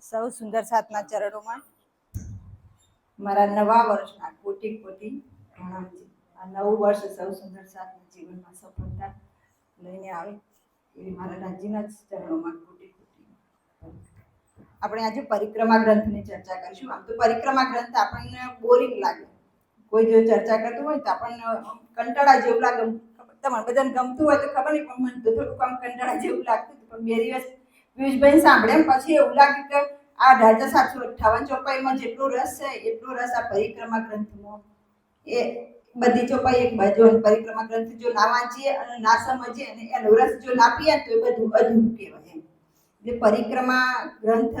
સૌ સુંદર સાતના ચરણોમાં મારા નવા વર્ષના કોટી કોટી પ્રણામજી આ નવું વર્ષ સૌ સુંદર સાતના જીવનમાં સફળતા લઈને આવે એવી મારા રાજ્યના ચરણોમાં કોટી કોટી. આપણે આજે પરિક્રમા ગ્રંથની ચર્ચા કરીશું. આમ તો પરિક્રમા ગ્રંથ આપણને બોરિંગ લાગે. કોઈ જો ચર્ચા કરતું હોય તો આપણને કંટાળા જેવું લાગે. તમારે બધાને ગમતું હોય તો ખબર નહીં, પણ મને તો થોડુંક આમ કંટાળા જેવું લાગતું પણ બે દિવસ પિયુષભાઈ સાંભળે પછી એવું લાગ્યું કે આ રાજા સાતસો અઠ્ઠાવન ચોપાઈમાં જેટલો રસ છે, એટલો રસ આ પરિક્રમા ગ્રંથમાં. એ બધી ચોપાઈ એક બાજુ અને પરિક્રમા ગ્રંથ જો ના વાંચીએ અને ના સમજીએ અને એનો રસ જો ના પીએ તો એ બધું અધૂરું કહેવાય એમ. એટલે પરિક્રમા ગ્રંથ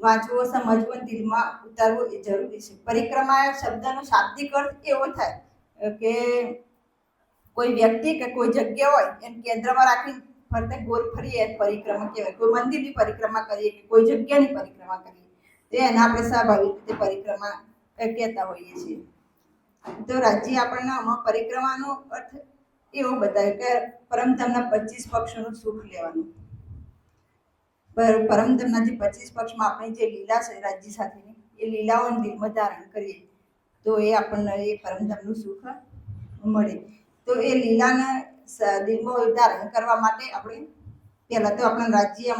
વાંચવો, સમજવો દિલમાં ઉતારવો એ જરૂરી છે. પરિક્રમા શબ્દનો શાબ્દિક અર્થ એવો થાય કે કોઈ વ્યક્તિ કે કોઈ જગ્યા હોય એને કેન્દ્રમાં રાખીને ફરતે ગોળ ફરીએ પરિક્રમા કહેવાય. કોઈ મંદિરની પરિક્રમા કરીએ કે કોઈ જગ્યાની પરિક્રમા કરીએ, તો એને આપણે સ્વાભાવિક રીતે પરિક્રમા કહેતા હોઈએ છીએ. તો રાજ્ય આપણને પરિક્રમાનો અર્થ એવો બતાવે કે પરમધામના પચીસ પક્ષોનું સુખ લેવાનું. પર પરમધામના જે પચીસ પક્ષમાં આપણી જે લીલા છે રાજ્ય સાથેની, એ લીલાઓને દિલમાં ધારણ કરીએ, તો એ આપણને એ પરમધામનું સુખ મળે. તો એ લીલાને દિલમાં ધારણ કરવા માટે આપણે પહેલાં તો આપણને રાજ્ય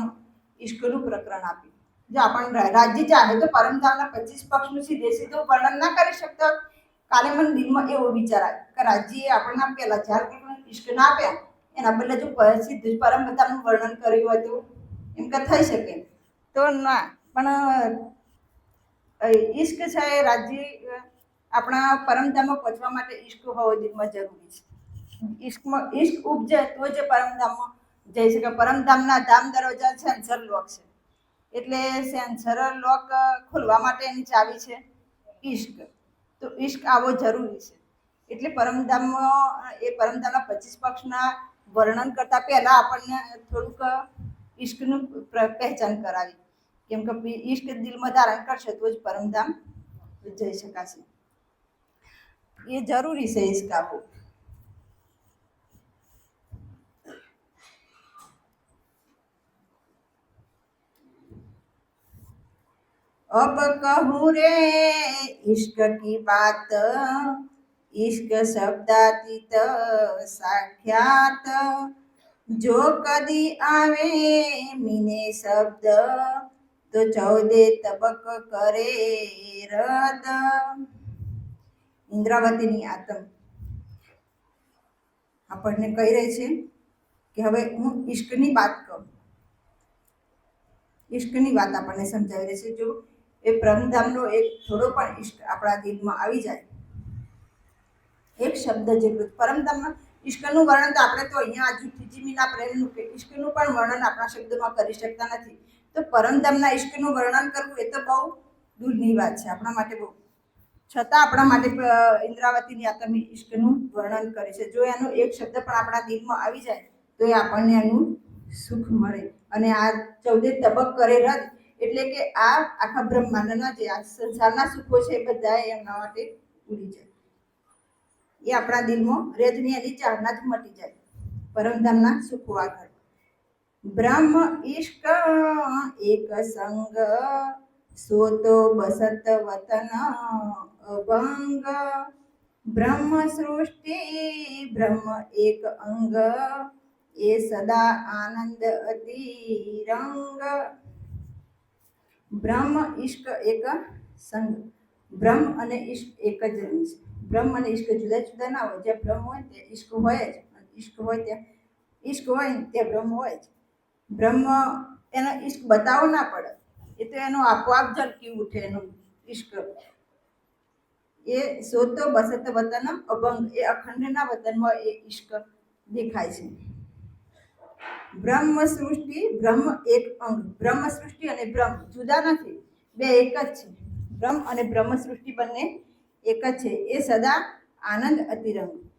ઈશ્વરનું પ્રકરણ આપ્યું જો આપણે રાજ્ય ચાહે તો પરમધામના પચીસ પક્ષનું સીધે સીધું વર્ણન ના કરી શકતો કાલે મને દિલમાં એવો વિચાર આવ્યો કે રાજ્યએ આપણને પહેલાં જ્યારે પણ ઈશ્ક ના આપ્યા, એના બદલે જો સીધું પરમધામનું વર્ણન કર્યું હોય તો એમ કે થઈ શકે. તો ના, પણ ઈશ્ક છે રાજ્ય આપણા પરમધામમાં પહોંચવા માટે ઈશ્ક હોવો દિલમાં જરૂરી છે. ઈશ્કમાં, ઈશ્ક ઉપજે તો જ પરમધામમાં જઈ શકે. પરમધામના ધામ દરવાજા સેન્સર લોક છે. એટલે સેન્સર લોક ખોલવા માટેની ચાવી છે ઈશ્ક. તો ઈશ્ક આવો જરૂરી છે. એટલે પરમધામમાં, એ પરમધામના પચીસ પક્ષના વર્ણન કરતા પહેલા આપણને થોડુંક ઈશ્કનું પહેચાન કરાવી. કેમ કે ઈશ્ક દિલમાં ધારણ કરશે તો જ પરમધામ જઈ શકાશે. એ જરૂરી છે ઈશ્ક આવવું अब कहूँ रे इश्क की बात इश्क शब्दातीत साख्यात जो कदी आवे मीने शब्द તો ચૌદે તબક કરે રદ ઇન્દ્રાવતીની આતમ આપણને કહી રહી છે કે હવે હું ઈશ્કની વાત કહું ઈશ્કની વાત આપણને સમજાવી રહી છે જો એ પરમધામનો એક થોડો પણ ઈશ્ક આપણા દિલમાં આવી જાય. એક શબ્દ જેટલું પરમધામમાં ઈશ્કનું વર્ણન તો આપણે તો અહીંયા આજુ ખીચીમીના પ્રેમનું કે ઈશ્કનું પણ વર્ણન આપણા શબ્દમાં કરી શકતા નથી. તો પરમધામના ઈશ્કનું વર્ણન કરવું એ તો બહુ દૂરની વાત છે. આપણા માટે બહુ. છતાં આપણા માટે ઇન્દ્રાવતીની આતમી ઈશ્કનું વર્ણન કરે છે. જો એનો એક શબ્દ પણ આપણા દિલમાં આવી જાય, તો એ આપણને એનું સુખ મળે. અને આ ચૌદે તબક કરે રદ એટલે કે આ આખા બ્રહ્માંડના જે આ સંસારના સુખો છે બધા એમના માટે ઉડી જાય એ આપણા દિલમાં ચારણા જ મટી જાય. પરમધામના સુખો આગળ. બ્રહ્મ ઈશ્ક એક સંગ, સોતો બસત વતન અભંગ. બ્રહ્મ સૃષ્ટિ, બ્રહ્મ એક અંગ. એ સદા આનંદ અતિરંગ. બ્રહ્મ ઈશ્ક એક સંગ બ્રહ્મ અને ઈશ્ક એક જ રંગ છે. બ્રહ્મ અને ઈશ્ક જુદા જુદા ના હોય. જ્યાં બ્રહ્મ હોય ત્યાં ઈશ્ક હોય જ. ઈશ્ક હોય ત્યાં ઈશ્ક હોય ત્યાં બ્રહ્મ હોય જ. બ્રહ્મ એનો ઈશ્ક બતાવો ના પડે. એ તો એનો આપોઆપ ઝલકી ઉઠે એનું ઈશ્ક એ સોતો બસત વતન અભંગ. એ અખંડના વતનમાં એ ઈશ્ક દેખાય છે. બ્રહ્મ સૃષ્ટિ બ્રહ્મ એક અંગ. બ્રહ્મ સૃષ્ટિ અને બ્રહ્મ જુદા નથી. બે એક જ છે. બ્રહ્મ અને બ્રહ્મ સૃષ્ટિ બંને એક જ છે. એ સદા આનંદ અતિરંગ.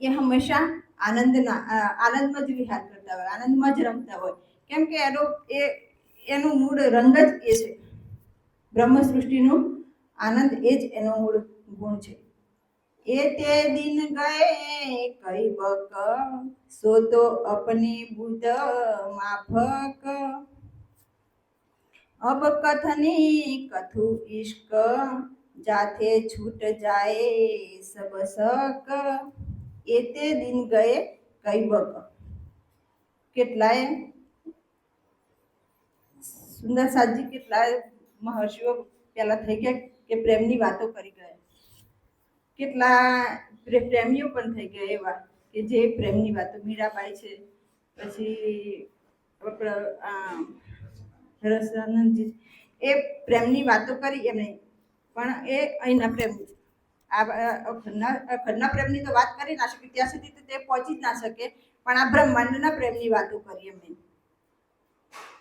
એ હંમેશા આનંદના આનંદમાં જ વિહાર કરતા હોય, આનંદમાં જ રમતા હોય. કેમ કે એનો, એ, એનું મૂળ રંગ જ એ છે. બ્રહ્મ સૃષ્ટિનું આનંદ એ જ એનો મૂળ ગુણ છે. એ તે દિન ગયે કઈ બક સો તો અપની બુધ માફક. અબ કથની કથુ ઇશ્ક જાથે છૂટ જાય સબ સક એતે દિન ગયે કઈ બક કેટલાય? સુંદર સાજી કેટલાય મહર્ષિઓ પહેલા થઈ ગયા કે પ્રેમની વાતો કરી ગયા? કેટલા પ્રે- પ્રેમીઓ પણ થઈ ગયા એવા કે જે પ્રેમની વાતો મીરાબાઈ છે. પછી રસાનંદજી એ પ્રેમની વાતો કરી એમને પણ એ અહીંના પ્રેમ, આ ઘરના પ્રેમની તો વાત કરી ના શકે, ત્યાં સુધી તો તે પહોંચી જ ના શકે, પણ આ બ્રહ્માંડના પ્રેમની વાતો કરી એમને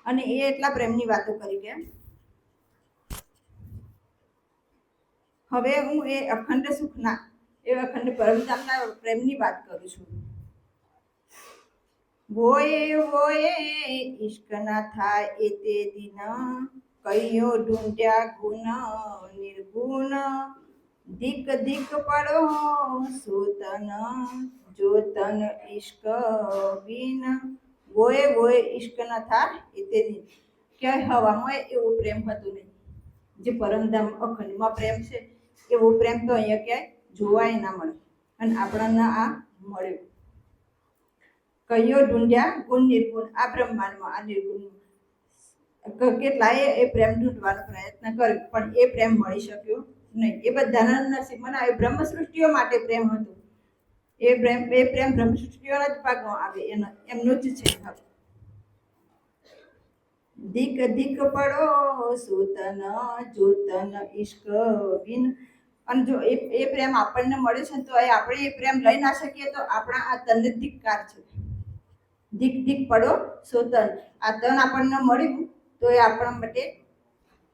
અને એ એટલા પ્રેમની વાતો કરી કે હવે હું એ અખંડ સુખના એ અખંડ પરમધામના પ્રેમની વાત કરું છું. વોયે વોયે ઈશ્કના થાય એ તે દિન, કયો ઢૂંઢ્યા ગુણ, નિર્ગુણ, દીક દીક પડો સુતન, જોતન ઈશ્ક બિન વોયે ઇશ્ક ના થાય એ તે દિન. ક્યાંય હવામાં એવો પ્રેમ હતો નહીં. જે પરમધામ અખંડમાં પ્રેમ છે એવો પ્રેમ તો અહીંયા ક્યાંય જોવાય ના મળે. અને આપણને આ મળ્યો કયો ઢૂંઢ્યા ગુણ નિર્ગુણ. આ બ્રહ્માંડમાં આ નિર્ગુણ ક- કેટલાય એ પ્રેમ ઢૂંઢવાનો પ્રયત્ન કર્યો, પણ એ પ્રેમ મળી શક્યો નહીં. એ બધાના નસીબમાં આવે બ્રહ્મ સૃષ્ટિઓ માટે પ્રેમ હતો. એ પ્રેમ એ પ્રેમ બ્રહ્મ સૃષ્ટિઓના જ ભાગમાં આવે. એનો, એમનો જ છે દીક દિક પડો, સુતન જોતન ઈશ્ક બિન અને જો એ એ પ્રેમ આપણને મળે છે તો એ આપણે એ પ્રેમ લઈ ના શકીએ તો આપણા આ તનને ધિક્કાર છે. ધીક ધીક પડો સોતન આ તન આપણને મળ્યું તો એ આપણા માટે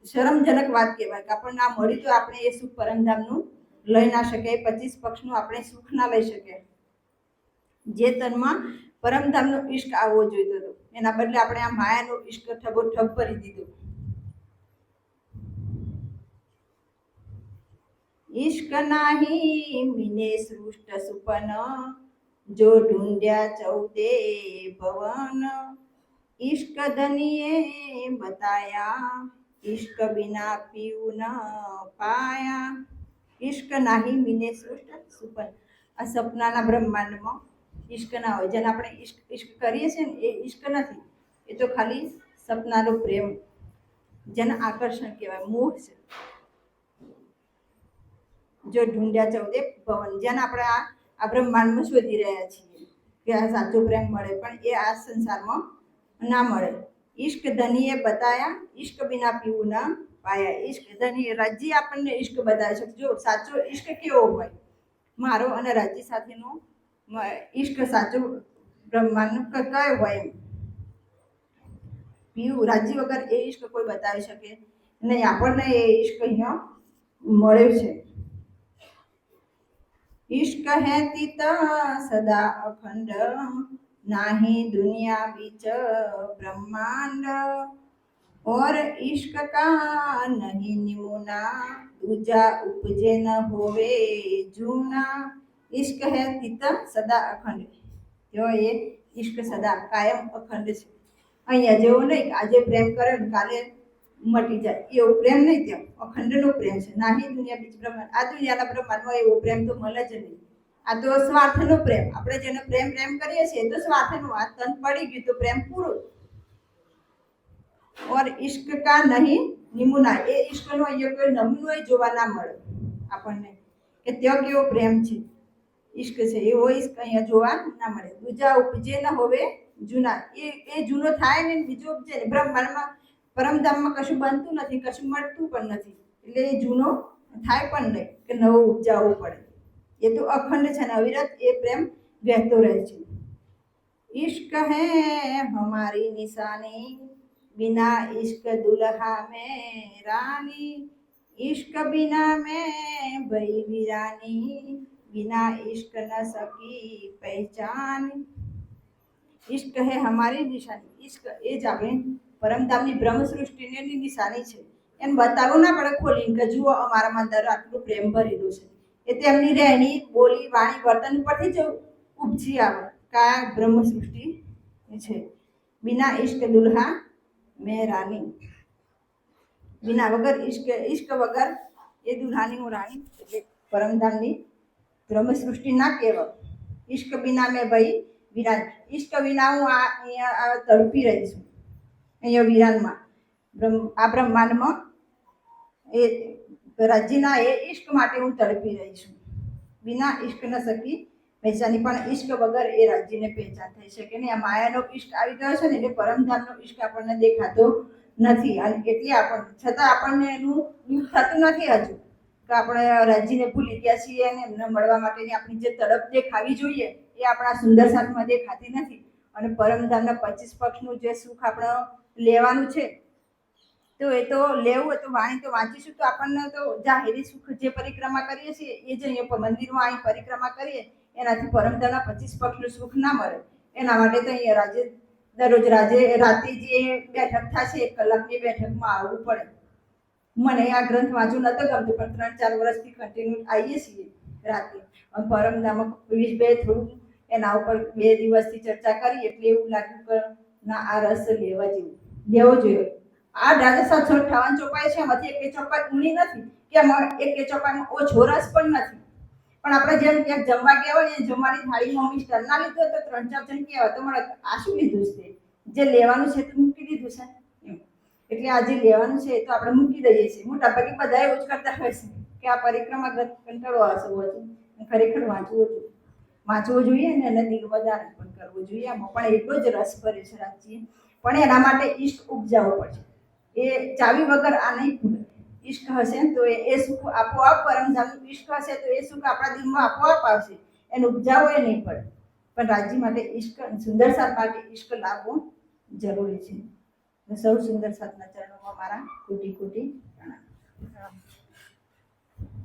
શરમજનક વાત કહેવાય. કે આપણને આ મળ્યું તો આપણે એ સુખ પરમધામનું લઈ ના શકીએ પચીસ પક્ષનું આપણે સુખ ના લઈ શકીએ જે તનમાં પરમધામનો ઈષ્ટ આવવો જોઈતો હતો એના બદલે આપણે આ માયાનો ઈષ્ટ ઠગો ઠગ ભરી દીધો. ઇશ્ક નાહી મિને સૃષ્ટ સુપન, જો ઢૂંઢ્યા ચૌદે ભવન. ઈશ્ક ધનીએ બતાયા, ઈશ્ક બિના પીવું ન પાયા. ઈશ્ક નાહી મિને સૃષ્ટ સુપન. આ સપનાના બ્રહ્માંડમાં ઈશ્ક ના હોય. જેને આપણે ઈશ્ક ઈશ્ક કરીએ છીએ ને, એ ઈશ્ક નથી. એ તો ખાલી સપનાનો પ્રેમ. જેને આકર્ષણ કહેવાય, મોહ છે. જો ઢૂંઢ્યા ચૌદે ભવન જેને આપણે આ આ બ્રહ્માંડમાં શોધી રહ્યા છીએ, કે આ સાચો પ્રેમ મળે, પણ એ આ સંસારમાં ના મળે. ઈશ્ક ધનીએ બતાયા, ઈશ્ક બિના પીવું ના પાયા. ઈશ્ક ધની રાજી આપણને ઈશ્ક બતાવે છે. જો સાચો ઈશ્ક કેવો હોય? મારો અને રાજી સાથેનો ઈશ્ક સાચો બ્રહ્માંડનું કયો હોય પીવું રાજી વગર એ ઈશ્ક કોઈ બતાવી શકે નહીં. આપણને એ ઈશ્ક અહીંયા મળ્યો છે. इश्क है तीता सदा अखंड नाही दुनिया बीच ब्रह्मांड और इश्क का नहीं निमुना दूजा उपजे न होवे जूना इश्क है तीता સદા અખંડ જો એ ઇશ્ક સદા કાયમ અખંડ છે અહીંયા જેવો નહીં કે આજે પ્રેમ કરે ને કાલે મટી જાય. એવો પ્રેમ નહીં ત્યાં. અખંડનો પ્રેમ છે. નાહી દુનિયા બીજ બ્રહ્માંડ આ દુનિયાના બ્રહ્માંડમાં એવો પ્રેમ તો મળે જ નહીં. આ તો સ્વાર્થનો પ્રેમ. આપણે જેને પ્રેમ પ્રેમ કરીએ છીએ તો સ્વાર્થનો આ તન પડી ગયું તો પ્રેમ પૂરો. ઓર ઈશ્ક કા નહીં, નિમુના. એ ઈશ્કનો અહીંયા કોઈ નમૂનો જોવા ના મળે આપણને. કે ત્યાં કેવો પ્રેમ છે. ઈશ્ક છે. એવો ઈશ્ક અહીંયા જોવા ના મળે. બીજા ઉપજે ન હોવે જૂના. એ એ જૂનો થાય ને બીજો ઉપજે ને બ્રહ્માંડમાં પરમધામમાં કશું બનતું નથી કશું મળતું પણ નથી એટલે એ જૂનો થાય પણ નહીં કે નવો ઉપજાવવું પડે એ તો અખંડ છે ને અવિરત એ પ્રેમ વહેતો રહે છે इश्क है हमारी निशानी बिना इश्क दुल्हा में रानी इश्क बिना में भई वीरानी बिना इश्क न सकी पहचान इश्क है हमारी નિશાની ઇશ્ક એ જ આપણે પરમધામની બ્રહ્મ સૃષ્ટિની નિશાની છે. એમ બતાવો ના પડે ખોલીને કે જુઓ અમારામાં દર આટલું પ્રેમ ભરેલું છે. એ તેમની રહેણી, બોલી, વાણી, વર્તન ઉપરથી જ ઉપજી આવે. કયા બ્રહ્મ સૃષ્ટિ છે. બિના ઈશ્ક દુલ્હા મેં રાની બિના વગર ઈશ્ક ઈશ્ક વગર એ દુલ્હાની હું રાણી. એટલે પરમધામની બ્રહ્મ સૃષ્ટિ ના કહેવાય. ઈશ્ક વિના મેં ભાઈ વિરાન ઈશ્ક વિના હું આ અહીંયા તડપી રહી છું. અહીંયા વિરાનમાં. આ બ્રહ્માંડમાં એ રાજ્યના એ ઈશ્ક માટે હું તડપી રહી છું. વિના ઈશ્ક ન શકી પહેચાની પણ ઈશ્ક વગર એ રાજ્યને પહેચાન થઈ શકે નહીં. આ માયાનો ઈશ્ક આવી ગયો છે ને એટલે પરમધામનો ઈશ્ક આપણને દેખાતો નથી. અને એટલે આપણને છતાં આપણને એનું દુઃખ થતું નથી હજુ. કે આપણે રાજ્યને ભૂલી ગયા છીએ અને એમને મળવા માટેની આપણી જે તડપ દેખાવી જોઈએ એ આપણા સુંદર સાથમાં દેખાતી નથી. અને પરમધામના પચીસ પક્ષનું જે સુખ આપણે લેવાનું છે. તો એ તો લેવું હોય તો વાણી તો વાંચીશું તો આપણને તો જાહેરી સુખ જે પરિક્રમા કરીએ છીએ, એ જ અહીંયા મંદિરમાં અહીં પરિક્રમા કરીએ, એનાથી પરમદાના પચીસ પક્ષનું સુખ ના મળે. એના માટે તો અહીંયા રાજે, દરરોજ રાજે, રાતે જે બેઠક થશે, એક કલાકની બેઠકમાં આવવું પડે. મને આ ગ્રંથ વાંચવું નતો ગમતું, પણ ત્રણ ચાર વર્ષથી કન્ટિન્યુ આવીએ છીએ રાતે. પરમધામાં વીસ બે થોડું એના ઉપર બે દિવસથી ચર્ચા કરી, એટલે એવું લાગ્યું કે ના, આ રસ લેવા જેવું. લેવો જોઈએ. આ રાજસ્થાન છ અઠાવન ચોપાઈ છે, એમાંથી એક ચોપાઈ ઊંડી નથી, કે એક ચોપાઈમાં ઓછો રસ પણ નથી. પણ આપણે જેમ ક્યાંક જમવા ગયા હોય ને, જમવાની થાળીમાં મિસ્ટર ના લીધું તો ત્રણ ચાર જણ કહેવાય, તો મળે આ શું લીધું છે? જે લેવાનું છે તે મૂકી દીધું છે? એટલે આ જે લેવાનું છે તો આપણે મૂકી દઈએ છીએ. મોટા ભાગે બધા એવું જ કરતા હોય છે કે આ પરિક્રમા કંટાળો આવશે ખરેખર વાંચવું હતું વાંચવું જોઈએ ને એને દિલ વધારે પણ. કરવું જોઈએ. આમાં પણ એટલો જ રસ ભરે છે રાખીએ પણ એના માટે ઈષ્ટ ઉપજાવવો પડશે. એ ચાવી વગર આ નહીં ભૂલે ઈષ્ટ હશે તો એ સુખ આપોઆપ પરમધામનું ઈષ્ટ હશે તો એ સુખ આપણા દિલમાં આપોઆપ આવશે. એને ઉપજાવવો એ નહીં પડે. પણ રાજ્ય માટે ઈશ્ક સુંદર સાથ માટે ઈશ્ક લાવવો જરૂરી છે. સૌ સુંદર સાથના ચરણોમાં મારા કોટી કોટી